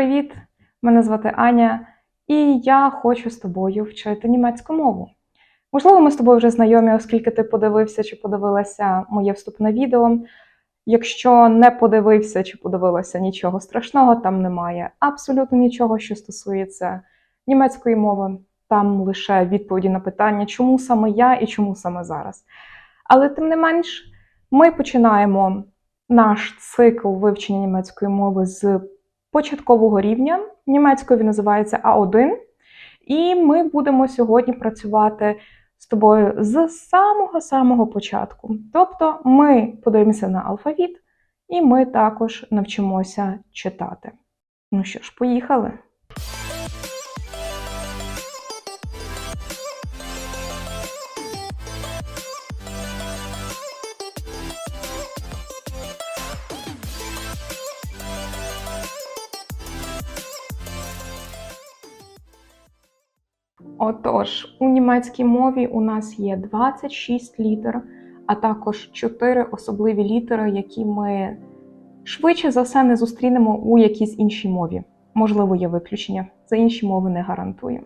привіт! Мене звати Аня, і я хочу з тобою вчити німецьку мову. Можливо, ми з тобою вже знайомі, оскільки ти подивився чи подивилася моє вступне відео. Якщо не подивився чи подивилася нічого страшного, там немає абсолютно нічого, що стосується німецької мови. Там лише відповіді на питання, чому саме я і чому саме зараз. Але тим не менш, ми починаємо наш цикл вивчення німецької мови з початкового рівня. Німецькою він називається А1. І ми будемо сьогодні працювати з тобою з самого-самого початку. Тобто ми подивимося на алфавіт, і ми також навчимося читати. Ну що ж, поїхали. Отож, у німецькій мові у нас є 26 літер, а також 4 особливі літери, які ми швидше за все не зустрінемо у якійсь іншій мові. Можливо, є виключення, за інші мови не гарантую.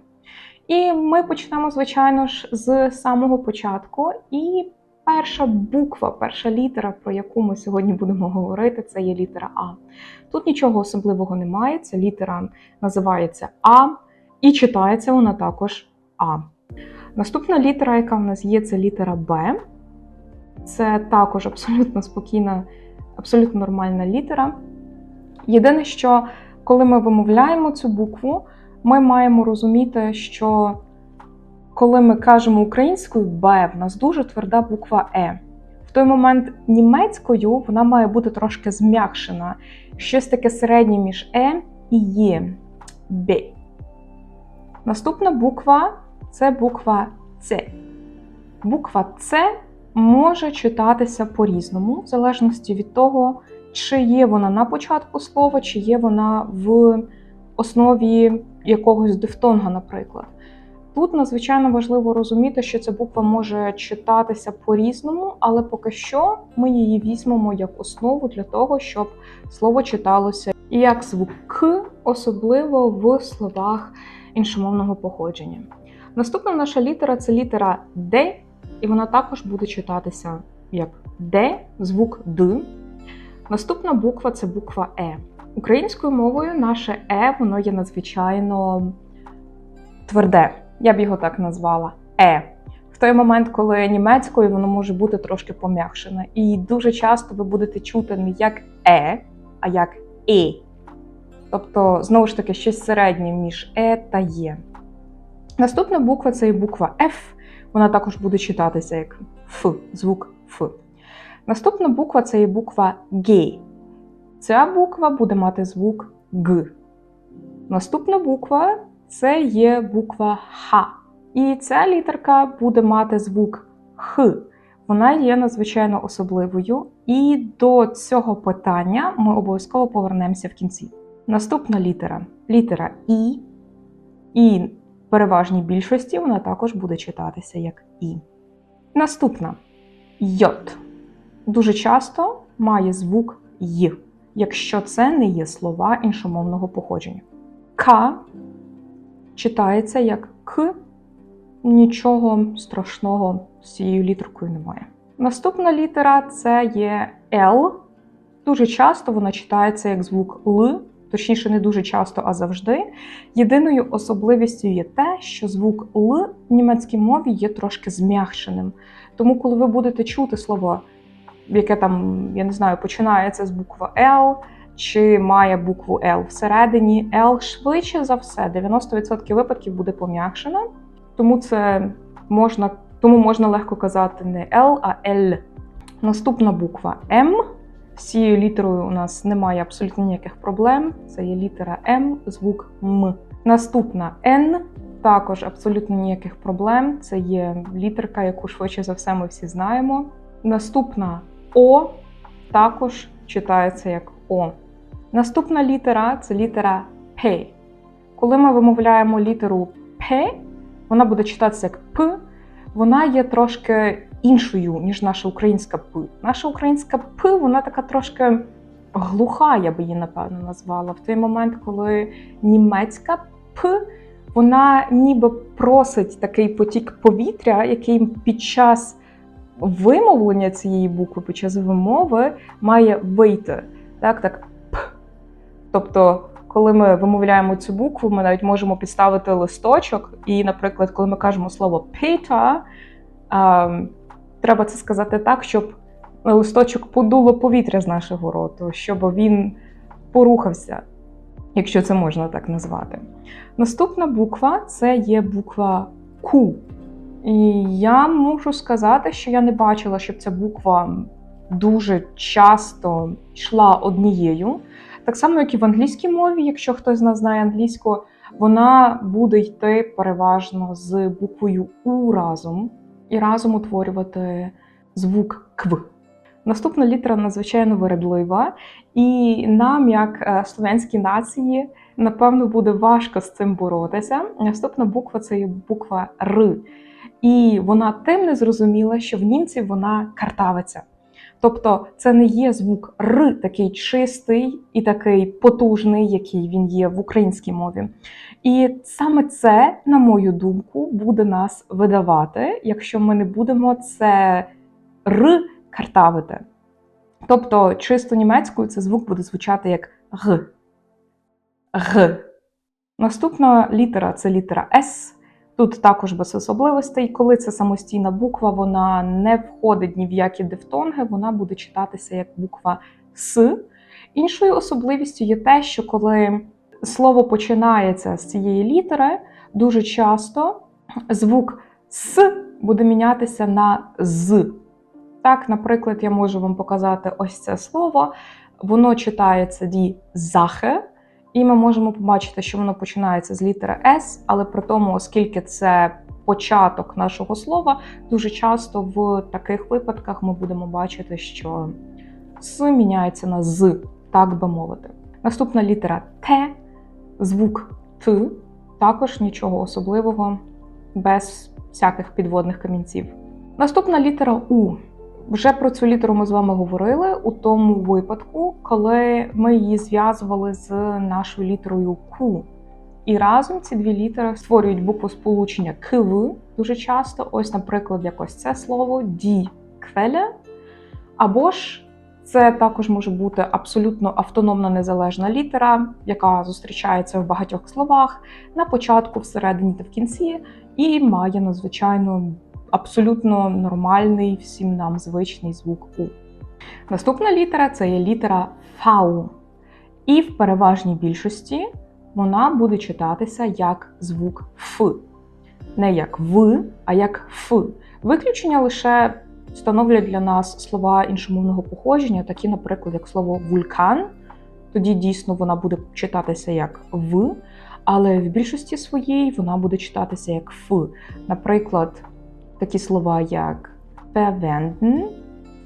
І ми почнемо, звичайно ж, з самого початку. І перша буква, перша літера, про яку ми сьогодні будемо говорити, це є літера А. Тут нічого особливого немає. Ця літера називається А. І читається вона також А. Наступна літера, яка в нас є, це літера Б. Це також абсолютно спокійна, абсолютно нормальна літера. Єдине, що коли ми вимовляємо цю букву, ми маємо розуміти, що коли ми кажемо українською Б, в нас дуже тверда буква Е. В той момент німецькою вона має бути трошки зм'якшена. Щось таке середнє між Е і Є. Б. Наступна буква це буква С. Буква С може читатися по-різному, в залежності від того, чи є вона на початку слова, чи є вона в основі якогось дифтонга, наприклад. Тут надзвичайно важливо розуміти, що ця буква може читатися по-різному, але поки що ми її візьмемо як основу для того, щоб слово читалося як звук К, особливо в словах іншомовного походження. Наступна наша літера це літера Д, і вона також буде читатися як Д, звук Д. Наступна буква це буква Е. Українською мовою наше Е воно є надзвичайно тверде. Я б його так назвала Е. В той момент, коли німецькою воно може бути трошки пом'якшене. І дуже часто ви будете чути не як Е, а як І. Тобто, знову ж таки, щось середнє між Е та Є. Наступна буква це і буква F. Вона також буде читатися як Ф, звук Ф. Наступна буква це і буква Г. Ця буква буде мати звук Г. Наступна буква це є буква Х. І ця літерка буде мати звук Х. Вона є надзвичайно особливою. І до цього питання ми обов'язково повернемося в кінці. Наступна літера літера І. І переважній більшості вона також буде читатися як І. Наступна Йот. Дуже часто має звук Й, якщо це не є слова іншомовного походження. К читається як К. Нічого страшного з цією літеркою немає. Наступна літера це є Л. Дуже часто вона читається як звук Л, точніше, не дуже часто, а завжди. Єдиною особливістю є те, що звук Л в німецькій мові є трошки зм'якшеним. Тому, коли ви будете чути слово, яке там, я не знаю, починається з букви Л, чи має букву Л всередині, Л швидше за все, 90% випадків буде пом'якшена. Тому це можна, тому можна легко казати не Л, а Л. Наступна буква М. З цією літерою у нас немає абсолютно ніяких проблем. Це є літера М, звук М. Наступна Н. Також абсолютно ніяких проблем. Це є літерка, яку швидше за все ми всі знаємо. Наступна О також читається як О. Наступна літера це літера П. Коли ми вимовляємо літеру П, вона буде читатися як П, вона є трошки іншою, ніж наша українська П. Наша українська П, вона така трошки глуха, я би її напевно назвала. В той момент, коли німецька П, вона ніби просить такий потік повітря, який під час вимовлення цієї букви, під час вимови має вийти. Так, так, П. Тобто, коли ми вимовляємо цю букву, ми навіть можемо підставити листочок. І, наприклад, коли ми кажемо слово Peter, ем, треба це сказати так, щоб листочок подуло повітря з нашого роту, щоб він порухався, якщо це можна так назвати. Наступна буква це є буква Q. І я можу сказати, що я не бачила, щоб ця буква дуже часто йшла однією. Так само, як і в англійській мові, якщо хтось з нас знає англійську, вона буде йти переважно з буквою У разом і разом утворювати звук Кв. Наступна літера надзвичайно вередлива, і нам, як е, слов'янській нації, напевно, буде важко з цим боротися. Наступна буква це є буква Р. І вона тим не зрозуміла, що в німців вона картавиця. Тобто це не є звук Р, такий чистий і такий потужний, який він є в українській мові. І саме це, на мою думку, буде нас видавати, якщо ми не будемо це Р картавити. Тобто, чисто німецькою це звук буде звучати як Г. Г. Наступна літера це літера С. Тут також без особливостей. Коли це самостійна буква, вона не входить ні в які дифтонги, вона буде читатися як буква С. Іншою особливістю є те, що коли слово починається з цієї літери, дуже часто звук С буде мінятися на з. Так, наприклад, я можу вам показати ось це слово. Воно читається ді захе, і ми можемо побачити, що воно починається з літери С, але при тому, оскільки це початок нашого слова, дуже часто в таких випадках ми будемо бачити, що С міняється на з, так би мовити. Наступна літера Т, звук Т, також нічого особливого, без всяких підводних камінців. Наступна літера У. Вже про цю літеру ми з вами говорили у тому випадку, коли ми її зв'язували з нашою літерою Q. І разом ці дві літери створюють букву сполучення КВ дуже часто. Ось, наприклад, якось це слово ді квеля. Або ж це також може бути абсолютно автономна незалежна літера, яка зустрічається в багатьох словах на початку, всередині та в кінці, і має надзвичайно абсолютно нормальний, всім нам звичний звук У. Наступна літера це є літера Фау. І в переважній більшості вона буде читатися як звук Ф. Не як В, а як Ф. Виключення лише становлять для нас слова іншомовного походження, такі, наприклад, як слово вулкан. Тоді дійсно вона буде читатися як В, але в більшості своїй вона буде читатися як Ф. Наприклад, такі слова, як verwenden,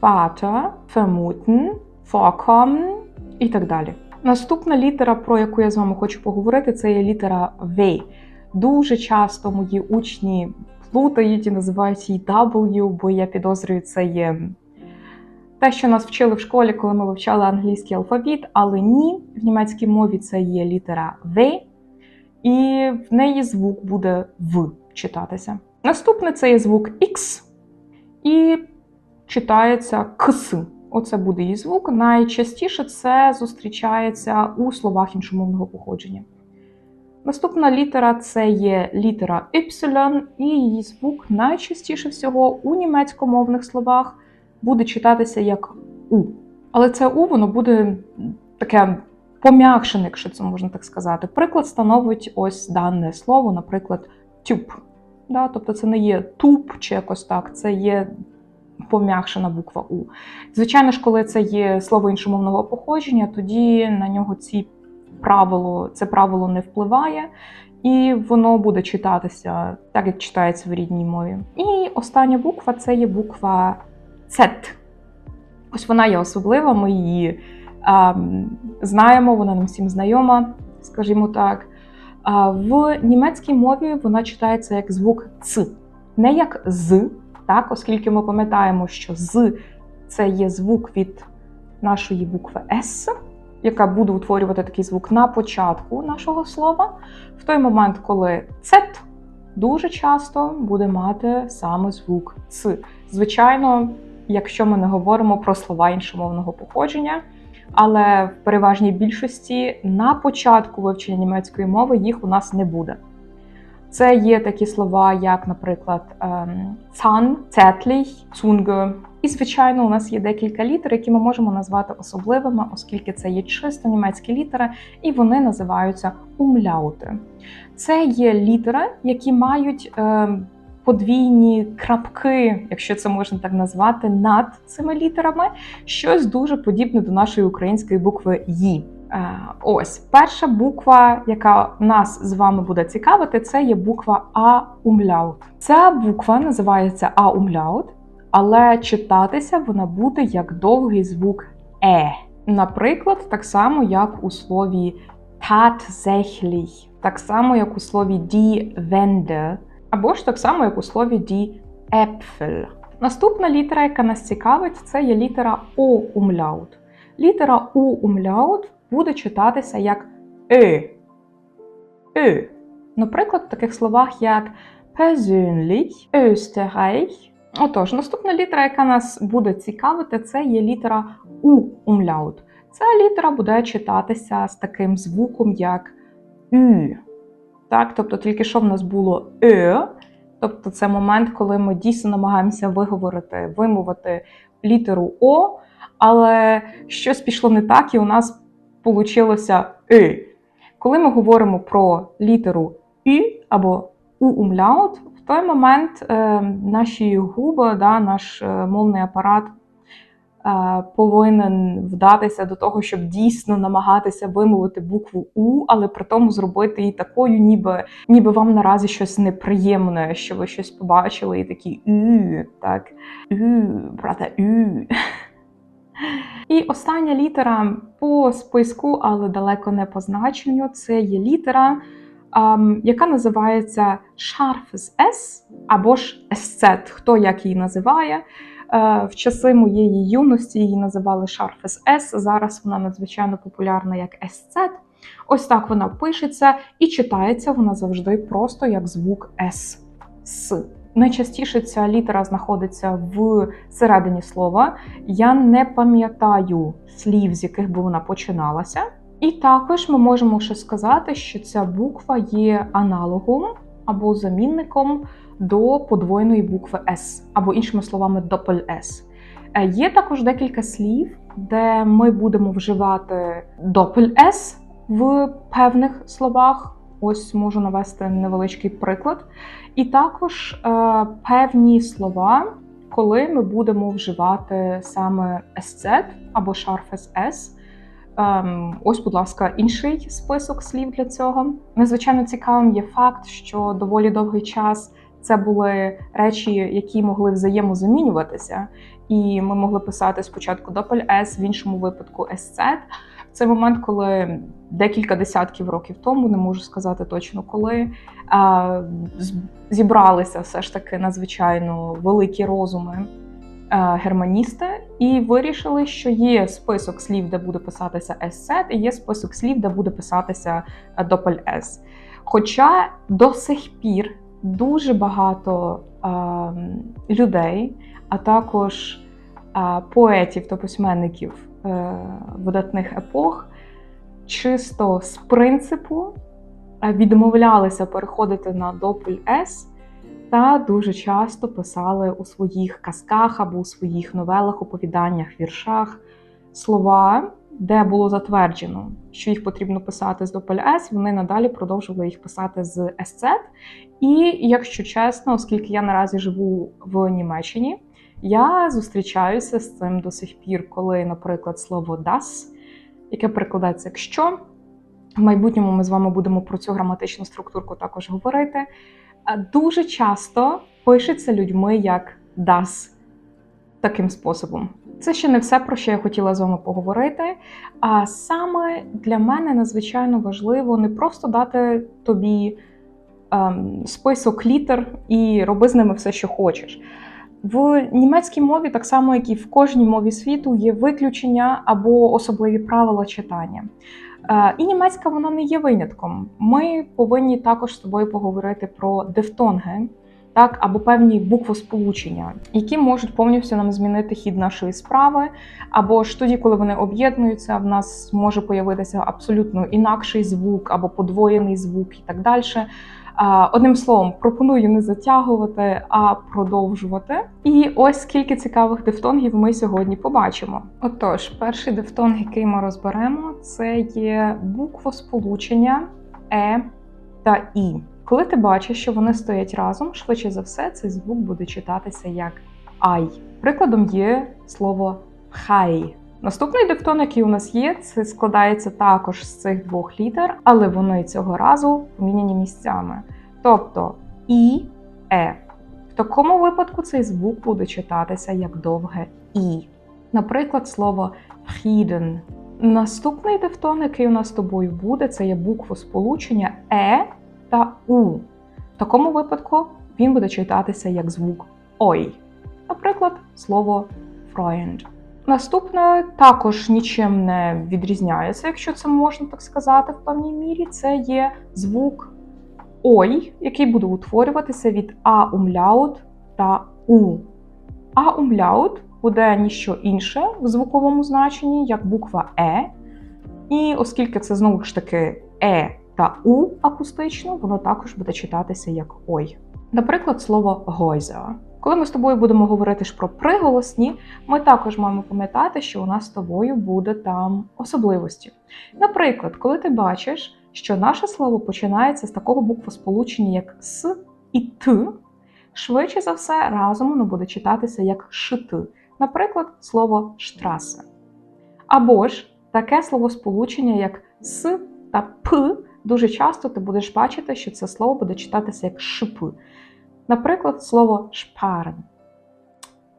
Vater, vermuten, vorkommen і так далі. Наступна літера, про яку я з вами хочу поговорити, це є літера В. Дуже часто мої учні плутають і називають її W, бо я підозрюю, це є те, що нас вчили в школі, коли ми вивчали англійський алфавіт, але ні, в німецькій мові це є літера В, і в неї звук буде В читатися. Наступне це є звук X і читається КС. Оце буде її звук. Найчастіше це зустрічається у словах іншомовного походження. Наступна літера це є літера Y, і її звук найчастіше всього у німецькомовних словах буде читатися як У. Але це У воно буде таке пом'якшене, якщо це можна так сказати. Приклад становить ось дане слово, наприклад, тюб. Да? Тобто це не є туб чи якось так, це є пом'якшена буква У. Звичайно ж, коли це є слово іншомовного походження, тоді на нього ці правило, це правило не впливає, і воно буде читатися так, як читається в рідній мові. І остання буква це є буква Z. Ось вона є особлива, ми її а, знаємо, вона нам всім знайома, скажімо так. В німецькій мові вона читається як звук Ц, не як з, так, оскільки ми пам'ятаємо, що з це є звук від нашої букви С, яка буде утворювати такий звук на початку нашого слова, в той момент, коли цет дуже часто буде мати саме звук Ц. Звичайно, якщо ми не говоримо про слова іншомовного походження. Але в переважній більшості на початку вивчення німецької мови їх у нас не буде. Це є такі слова, як, наприклад, ем, «Zahn», «zärtlich», І, звичайно, у нас є декілька літер, які ми можемо назвати особливими, оскільки це є чисто німецькі літери, і вони називаються умляути. Це є літери, які мають ем, подвійні крапки, якщо це можна так назвати, над цими літерами, щось дуже подібне до нашої української букви «ї». Е, Ось перша буква, яка нас з вами буде цікавити, це є буква А умляут. Ця буква називається А умляут, але читатися вона буде як довгий звук Е. Наприклад, так само, як у слові tatsächlich, так само, як у слові die Wände, або ж так само, як у слові die Äpfel. Наступна літера, яка нас цікавить, це є літера О умляут. Літера У умляут буде читатися як Е. Е. Наприклад, в таких словах як persönlich, Österreich. Отож, наступна літера, яка нас буде цікавити, це є літера У умляут. Ця літера буде читатися з таким звуком, як Ü. Так, тобто тільки що в нас було Е, тобто це момент, коли ми дійсно намагаємося виговорити, вимовити літеру О, але щось пішло не так, і у нас вийшло Е. Коли ми говоримо про літеру Ü або У умляут, в той момент е, наші губи, да, наш е, мовний апарат повинен вдатися до того, щоб дійсно намагатися вимовити букву У, але при тому зробити її такою, ніби, ніби вам наразі щось неприємне, що ви щось побачили, і такі Ü, так, Ü, брате, Ü. І остання літера по списку, але далеко не по значенню, це є літера, ем, яка називається Scharfes S або ж SZ, хто як її називає. Е, В часи моєї юності її називали Scharfes S, зараз вона надзвичайно популярна як SZ. Ось так вона пишеться і читається вона завжди просто як звук S. С. Найчастіше ця літера знаходиться в середині слова. Я не пам'ятаю слів, з яких би вона починалася. І також ми можемо ще сказати, що ця буква є аналогом або замінником до подвойної букви С, або іншими словами, допель С. Е, Є також декілька слів, де ми будемо вживати допель С в певних словах. Ось можу навести невеличкий приклад. І також е, певні слова, коли ми будемо вживати саме SZ або шарфес S. Ем, ось, будь ласка, інший список слів для цього. Незвичайно цікавим є факт, що доволі довгий час це були речі, які могли взаємозамінюватися, і ми могли писати спочатку допель S, в іншому випадку SZ. Це момент, коли декілька десятків років тому, не можу сказати точно коли, зібралися все ж таки надзвичайно великі розуми германісти і вирішили, що є список слів, де буде писатися SZ, і є список слів, де буде писатися допель S. Хоча до сих пір дуже багато а, людей, а також а, поетів та письменників е, видатних епох, чисто з принципу е, відмовлялися переходити на допель С та дуже часто писали у своїх казках або у своїх новелах, оповіданнях, віршах слова, де було затверджено, що їх потрібно писати з допель С, вони надалі продовжували їх писати з СЦ. І, якщо чесно, оскільки я наразі живу в Німеччині, я зустрічаюся з цим до сих пір, коли, наприклад, слово das, яке перекладається як що. В майбутньому ми з вами будемо про цю граматичну структурку також говорити. Дуже часто пишеться людьми як das таким способом. Це ще не все, про що я хотіла з вами поговорити. А саме для мене надзвичайно важливо не просто дати тобі ем, список літер і роби з ними все, що хочеш. В німецькій мові, так само як і в кожній мові світу, є виключення або особливі правила читання. Е, і німецька вона не є винятком. Ми повинні також з тобою поговорити про дифтонги, так або певні буквосполучення, які можуть повністю нам змінити хід нашої справи. Або ж тоді, коли вони об'єднуються, в нас може появитися абсолютно інакший звук або подвоєний звук і так далі. Одним словом, пропоную не затягувати, а продовжувати. І ось скільки цікавих дифтонгів ми сьогодні побачимо. Отож, перший дифтонг, який ми розберемо, це є буквосполучення Е та І. Коли ти бачиш, що вони стоять разом, швидше за все, цей звук буде читатися як ай. Прикладом є слово хай. Наступний диктон, який у нас є, це складається також з цих двох літер, але вони цього разу поміняні місцями. Тобто і е. В такому випадку цей звук буде читатися як довге і. Наприклад, слово «Frieden». Наступний дифтон, який у нас з тобою буде, це є буквосполучення Е та У. В такому випадку він буде читатися як звук Ой. Наприклад, слово Freund. Наступне також нічим не відрізняється, якщо це можна так сказати, в певній мірі. Це є звук Ой, який буде утворюватися від А умляут та У. А умляут буде ніщо інше в звуковому значенні, як буква Е. І оскільки це знову ж таки Е та У акустично, воно також буде читатися як Ой. Наприклад, слово гойза. Коли ми з тобою будемо говорити ж про приголосні, ми також маємо пам'ятати, що у нас з тобою буде там особливості. Наприклад, коли ти бачиш, що наше слово починається з такого буквосполучення, як С і Т, швидше за все, разом воно буде читатися як шт, наприклад, слово штрасе. Або ж таке словосполучення, як С та П, дуже часто ти будеш бачити, що це слово буде читатися як шп. Наприклад, слово шпарен.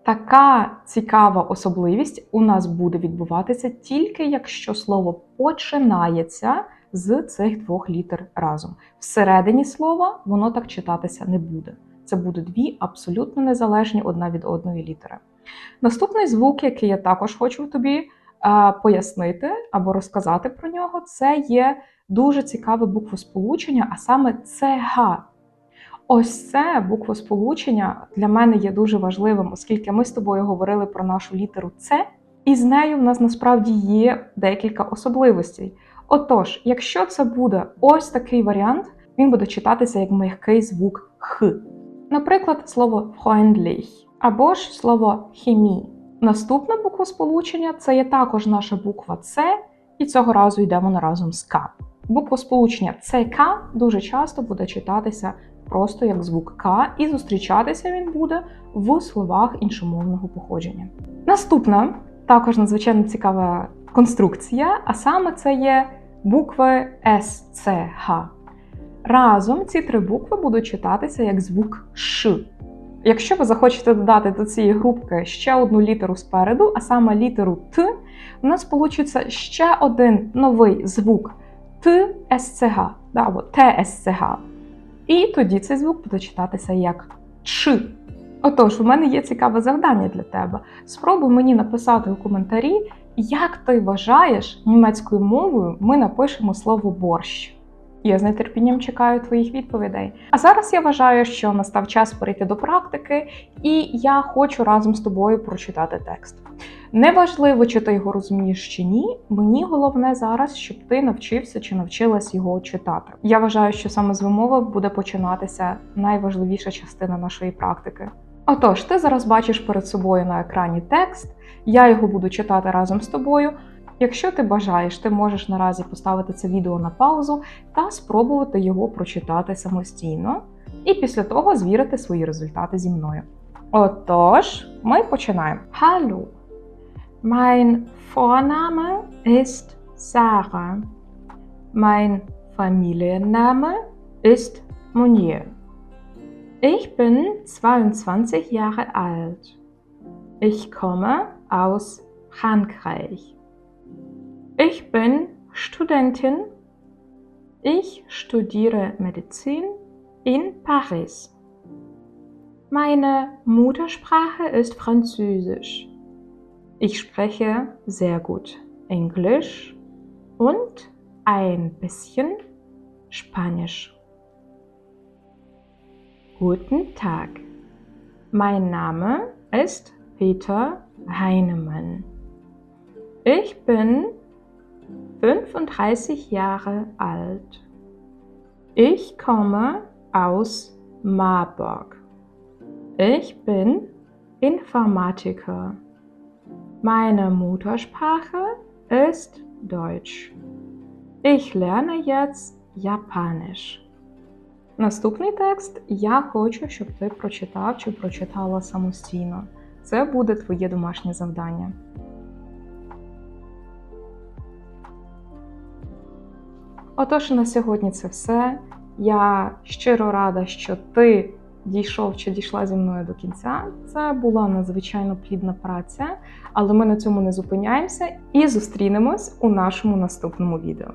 Така цікава особливість у нас буде відбуватися тільки якщо слово починається з цих двох літер разом. Всередині слова воно так читатися не буде. Це будуть дві абсолютно незалежні одна від одної літери. Наступний звук, який я також хочу тобі пояснити або розказати про нього, це є дуже цікаве буквосполучення, а саме ЦГ. Ось це буквосполучення для мене є дуже важливим, оскільки ми з тобою говорили про нашу літеру С, і з нею в нас насправді є декілька особливостей. Отож, якщо це буде ось такий варіант, він буде читатися як м'який звук Х. Наприклад, слово freundlich або ж слово хімі. Наступне буквосполучення це є також наша буква С, і цього разу йдемо на разом з К. Буквосполучення ЦК дуже часто буде читатися просто як звук К, і зустрічатися він буде в словах іншомовного походження. Наступна також надзвичайно цікава конструкція, а саме це є букви С, Ц, Х. Разом ці три букви будуть читатися як звук Ш. Якщо ви захочете додати до цієї групки ще одну літеру спереду, а саме літеру Т, у нас вийде ще один новий звук Т, СЦГ, або ТСЦГ. І тоді цей звук буде читатися як Ч. Отож, у мене є цікаве завдання для тебе. Спробуй мені написати у коментарі, як ти вважаєш німецькою мовою ми напишемо слово борщ. Я з нетерпінням чекаю твоїх відповідей. А зараз я вважаю, що настав час перейти до практики, і я хочу разом з тобою прочитати текст. Неважливо, чи ти його розумієш чи ні. Мені головне зараз, щоб ти навчився чи навчилась його читати. Я вважаю, що саме з вимови буде починатися найважливіша частина нашої практики. Отож, ти зараз бачиш перед собою на екрані текст, я його буду читати разом з тобою. Якщо ти бажаєш, ти можеш наразі поставити це відео на паузу та спробувати його прочитати самостійно, і після того звірити свої результати зі мною. Отож, ми починаємо. Hallo! Mein Vorname ist Sarah. Mein Familienname ist Monier. Ich bin 22 Jahre alt. Ich komme aus Frankreich. Ich bin Studentin. Ich studiere Medizin in Paris. Meine Muttersprache ist Französisch. Ich spreche sehr gut Englisch und ein bisschen Spanisch. Guten Tag. Mein Name ist Peter Heinemann. Ich bin 35 Jahre alt. Ich komme aus Marburg. Ich bin Informatiker. Meine Muttersprache ist Deutsch. Ich lerne jetzt Japanisch. Наступний текст я хочу, щоб ти прочитав чи прочитала самостійно. Це буде твоє домашнє завдання. Отож, на сьогодні це все. Я щиро рада, що ти дійшов чи дійшла зі мною до кінця. Це була надзвичайно плідна праця, але ми на цьому не зупиняємося і зустрінемось у нашому наступному відео.